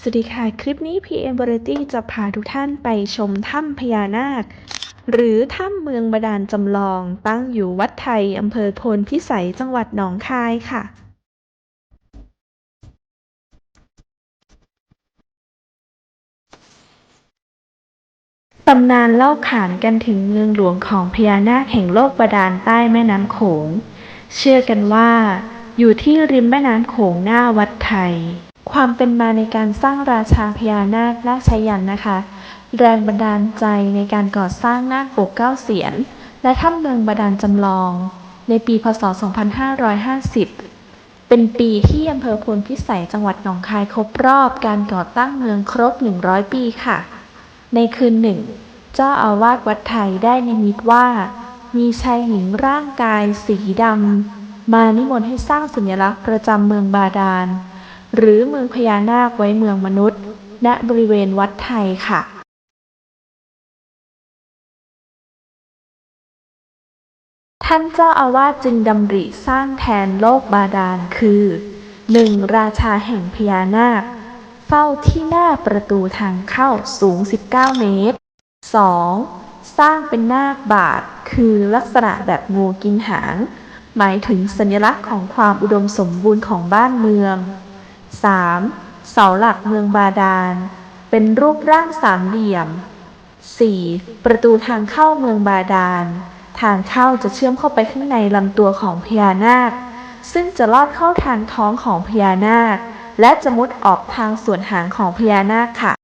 สวัสดีค่ะ คลิปนี้ PM Variety จะพาทุกท่านไปชมถ้ำพญานาค หรือถ้ำเมืองบาดาลจำลอง ตั้งอยู่วัดไทยอำเภอโพนพิสัยจังหวัดหนองคายค่ะ ตำนานเล่าขานกันถึงเมืองหลวงของพญานาคแห่งโลกบาดาลใต้แม่น้ำโขง เชื่อกันว่า อยู่ที่ริมแม่น้ำโขงหน้าวัดไทย ความเป็นมาในการสร้างราชาพญานาคนาคชยันนะคะ แรงบันดาลใจในการก่อสร้างนาคปกเก้าเสียน และถ้ำเมืองบาดาลจำลอง ในปีพศ 2550 เป็นปีที่อำเภอพลพิสัยจังหวัดหนองคายครบรอบการก่อตั้งเมืองครบ 100 ปีค่ะ ในคืนหนึ่ง เจ้าอาวาสวัดไทยได้นิมิตว่า มีชายหญิงร่างกายสีดำมานิมนต์ให้สร้างสัญลักษณ์ประจำเมืองบาดาล หรือเมืองพญานาคไว้เมืองมนุษย์ ณ บริเวณวัดไทยค่ะท่านเจ้าอาวาสจึงดำริสร้างแทนโลกบาดาลคือ 1. ราชาแห่งพญานาค เฝ้าที่หน้าประตูทางเข้าสูง 19 เมตร 2. สร้างเป็นนาคบาทคือลักษณะแบบงูกินหาง หมายถึงสัญลักษณ์ของความอุดมสมบูรณ์ของบ้านเมือง 3. เสาหลักเมืองบาดาล เป็นรูปร่างสามเหลี่ยม 4. ประตูทางเข้าเมืองบาดาล ทางเข้าจะเชื่อมเข้าไปข้างในลำตัวของพญานาค ซึ่งจะลอดเข้าทางท้องของพญานาค และจะมุดออกทางส่วนหางของพญานาคค่ะ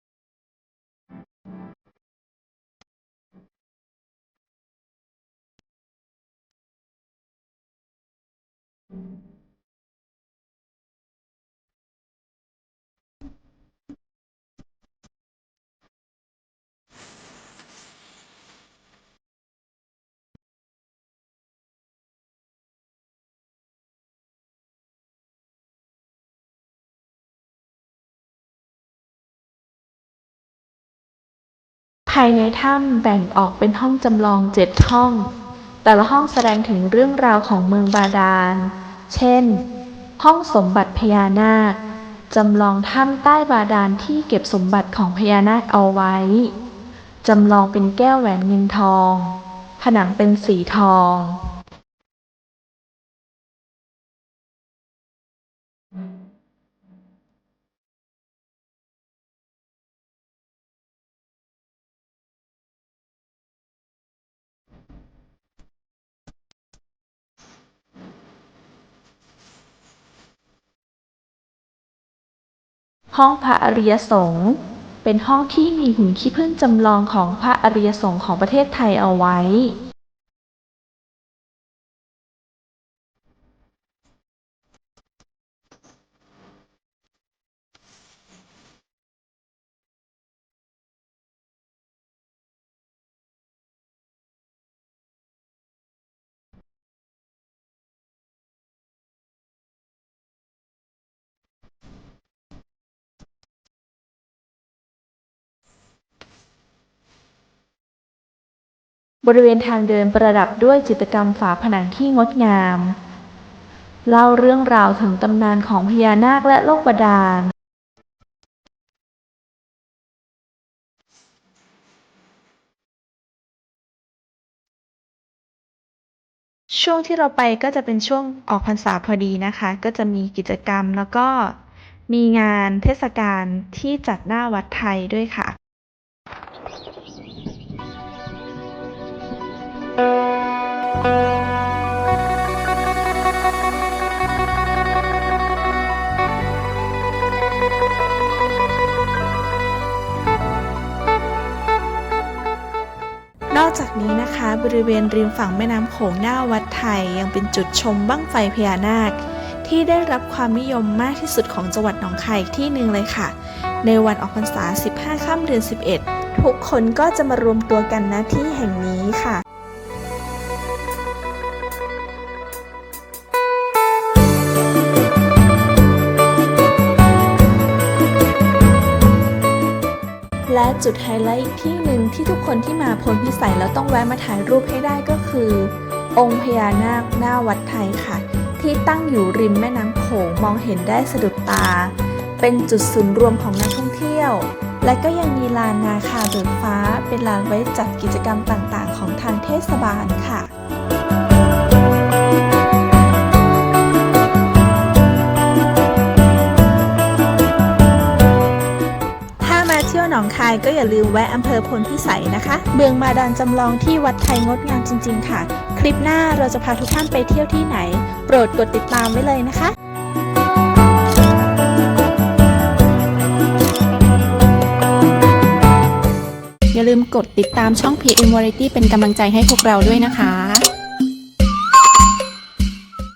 ภายในถ้ำแบ่งออกเป็นห้องจำลองเจ็ดห้อง แต่ละห้องแสดงถึงเรื่องราวของเมืองบาดาล เช่น ห้องสมบัติพญานาคจำลองถ้ำใต้บาดาลที่เก็บสมบัติของพญานาคเอาไว้ จำลองเป็นแก้วแหวนเงินทอง ผนังเป็นสีทอง ห้องพระอริยสงฆ์เป็นห้องที่มีหุ่นขี้ผึ้งจำลองของพระอริยสงฆ์ของประเทศไทยเอาไว้ บริเวณทางเดินประดับด้วยจิตรกรรมฝาผนังที่งดงาม เล่าเรื่องราวถึงตำนานของพญานาคและโลกบาดาล ช่วงที่เราไปก็จะเป็นช่วงออกพรรษาพอดีนะคะ ก็จะมีกิจกรรมแล้วก็มีงานเทศกาลที่จัดหน้าวัดไทยด้วยค่ะ นี้นะคะ บริเวณริมฝั่งแม่น้ำโขงหน้าวัดไทย ยังเป็นจุดชมบั้งไฟพญานาค ที่ได้รับความนิยมมากที่สุดของจังหวัดหนองคายอีกที่หนึ่งเลยค่ะ ในวันออกพรรษา 15 ค่ำเดือน 11 ทุกคนก็จะมารวมตัวกันณที่แห่งนี้ค่ะ และจุดไฮไลท์อีกที่หนึ่งที่ทุกคนที่มาพลพิสัยแล้วต้องแวะมาถ่ายรูปให้ได้ก็คือ องค์พญานาคหน้าวัดไทยค่ะ ที่ตั้งอยู่ริมแม่น้ำโขงมองเห็นได้สะดุดตา เป็นจุดศูนย์รวมของนักท่องเที่ยว และก็ยังมีลานนาคาเบิกฟ้า เป็นลานไว้จัดกิจกรรมต่างๆ ของทางเทศบาลค่ะายก็อย่าลืมแวะอำเภอพลพิสัยนะคะ เบืองมาดานจำลองที่วัดไทยงดงามจริง ๆ ค่ะ คลิปหน้าเราจะพาทุกท่านไปเที่ยวที่ไหน โปรดกดติดตามไว้เลยนะคะอย่าลืมกดติดตามช่อง PM Variety เป็นกำลังใจให้พวกเราด้วยนะคะ